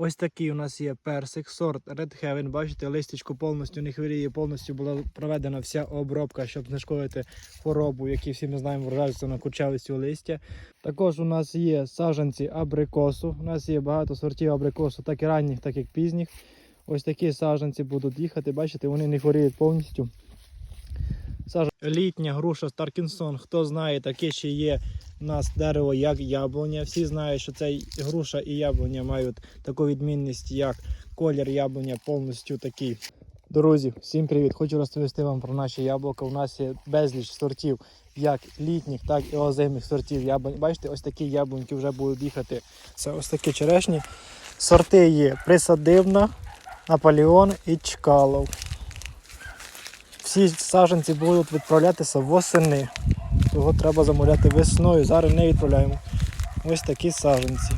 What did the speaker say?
Ось такий у нас є персик, сорт Red Heaven. Бачите, листячко повністю не хворіє, повністю була проведена вся обробка, щоб знешкодити хворобу, які всі ми знаємо вражаються на курчавості листя. Також у нас є саджанці абрикосу. У нас є багато сортів абрикосу, так і ранніх, так і пізніх. Ось такі саджанці будуть їхати. Бачите, вони не хворіють повністю. Сажа... Літня груша Старкінсон. Хто знає, таке ще є у нас дерево як яблуня. Всі знають, що цей груша і яблуня мають таку відмінність, як колір яблуня повністю такий. Друзі, всім привіт! Хочу розповісти вам про наші яблука. У нас є безліч сортів, як літніх, так і озимих сортів яблунь. Бачите, ось такі яблуньки вже будуть їхати. Це ось такі черешні. Сорти є присадибна, Наполеон і Чкалов. Всі саженці будуть відправлятися восени. Того треба замовляти весною. Зараз не відправляємо. Ось такі саджанці.